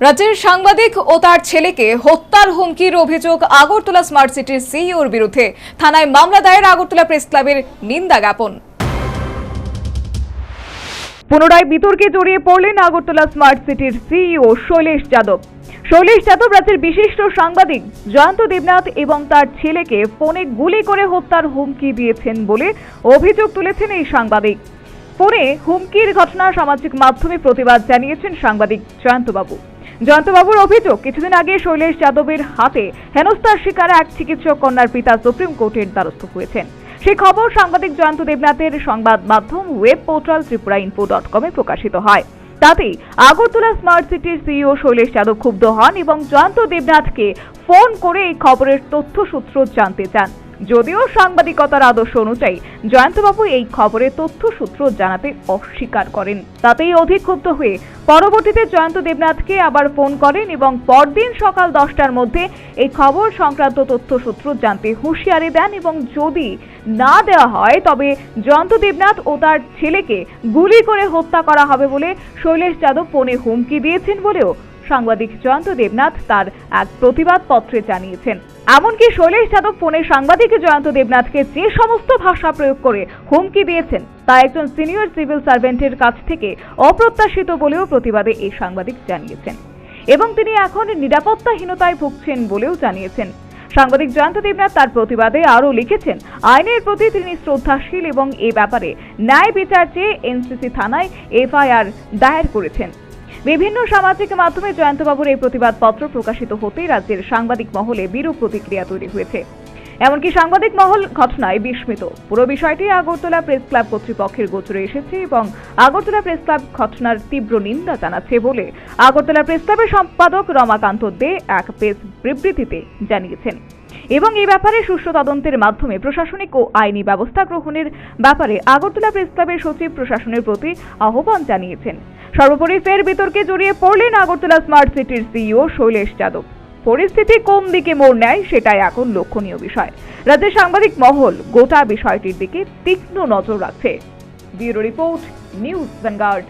রাজ্যের সাংবাদিক ও তার ছেলেকে হত্যার হুমকির অভিযোগ আগরতলা স্মার্ট সিটির সিইওর বিরুদ্ধে। থানায় মামলা দায়ের আগরতলা প্রেস ক্লাবের নিন্দা জ্ঞাপন। পুনরায় বিতর্কে জড়িয়ে পড়লেন আগরতলা স্মার্ট সিটির সিইও শৈলেশ যাদব। শৈলেশ যাদব রাজ্যের বিশিষ্ট সাংবাদিক, জয়ন্ত দেবনাথ এবং তার ছেলেকে ফোনে গুলি করে হত্যার হুমকি দিয়েছেন বলে অভিযোগ তুলেছেন এই সাংবাদিক। ফোনে হুমকির ঘটনা সামাজিক মাধ্যমে প্রতিবাদ জানিয়েছেন সাংবাদিক জয়ন্তবাবু। জয়ন্তবাবুর অভিযোগ, কিছুদিন আগে শৈলেশ যাদবের হাতে হেনস্থার শিকার এক চিকিৎসক কন্যার পিতা সুপ্রিম কোর্টের দ্বারস্থ হয়েছেন। সেই খবর সাংবাদিক জয়ন্ত দেবনাথের সংবাদ মাধ্যম web portal Tripura info dot কমে প্রকাশিত হয়। তাতেই আগরতলা স্মার্ট সিটির সিইও শৈলেশ যাদব ক্ষুব্ধ হন এবং জয়ন্ত দেবনাথকে ফোন করে এই খবরের তথ্য সূত্র জানতে চান। যদিও সাংবাদিকতার আদর্শ অনুযায়ী জয়ন্তবাবু এই খবরের তথ্য সূত্র জানাতে অস্বীকার করেন। তাতেই অধিক ক্ষুব্ধ হয়ে পরবর্তীতে জয়ন্ত দেবনাথকে আবার ফোন করেন এবং পরদিন সকাল দশটার মধ্যে এই খবর সংক্রান্ত তথ্য সূত্র জানতে হুঁশিয়ারি দেন এবং যদি না দেওয়া হয়, তবে জয়ন্ত দেবনাথ ও তার ছেলেকে গুলি করে হত্যা করা হবে বলে শৈলেশ যাদব ফোনে হুমকি দিয়েছেন বলেও সাংবাদিক জয়ন্ত দেবনাথ তার এক প্রতিবাদ পত্রে জানিয়েছেন। এমনকি শৈলেশ যাদব ফোনে সাংবাদিক জয়ন্ত দেবনাথকে যে সমস্ত ভাষা প্রয়োগ করে হুমকি দিয়েছেন, তা একজন সিনিয়র সিভিল সার্ভেন্টের কাছ থেকে অপ্রত্যাশিত বলেও প্রতিবাদে এই সাংবাদিক জানিয়েছেন। এবং তিনি এখন নিরাপত্তাহীনতায় ভুগছেন বলেও জানিয়েছেন। সাংবাদিক জয়ন্ত দেবনাথ তার প্রতিবাদে আরও লিখেছেন, আইনের প্রতি তিনি শ্রদ্ধাশীল এবং এ ব্যাপারে ন্যায় বিচার চেয়ে এনসিসি থানায় এফআইআর দায়ের করেছেন। বিভিন্ন সামাজিক মাধ্যমে জয়ন্তবাবুর এই প্রতিবাদপত্র প্রকাশিত হতে রাজ্যের সাংবাদিক মহলে বিরূপ প্রতিক্রিয়া তৈরি হয়েছে। এমনকি সাংবাদিক মহল ঘটনায় বিস্মিত। পুরো বিষয়টি আগরতলা প্রেস ক্লাব কর্তৃপক্ষের গোচরে এসেছে এবং আগরতলা প্রেস ক্লাব ঘটনার তীব্র নিন্দা জানাচ্ছে বলে আগরতলা প্রেস ক্লাবের সম্পাদক রমাকান্ত দে এক প্রেস বিবৃতিতে জানিয়েছেন। এবং এই ব্যাপারে সুষ্ঠু তদন্তের মাধ্যমে প্রশাসনিক ও আইনি ব্যবস্থা গ্রহণের ব্যাপারে আগরতলা প্রেস ক্লাবের সচিব প্রশাসনের প্রতি আহ্বান জানিয়েছেন। সর্বোপরি ফের বিতর্কে জড়িয়ে পড়লেন আগরতলা স্মার্ট সিটির সিইও শৈলেশ যাদব। পরিস্থিতি কোন দিকে মোড় নেয় সেটাই এখন লক্ষণীয় বিষয়। রাজ্যের সাংবাদিক মহল গোটা বিষয়টির দিকে তীক্ষ্ণ নজর রাখছে। Bureau report, news Vanguard.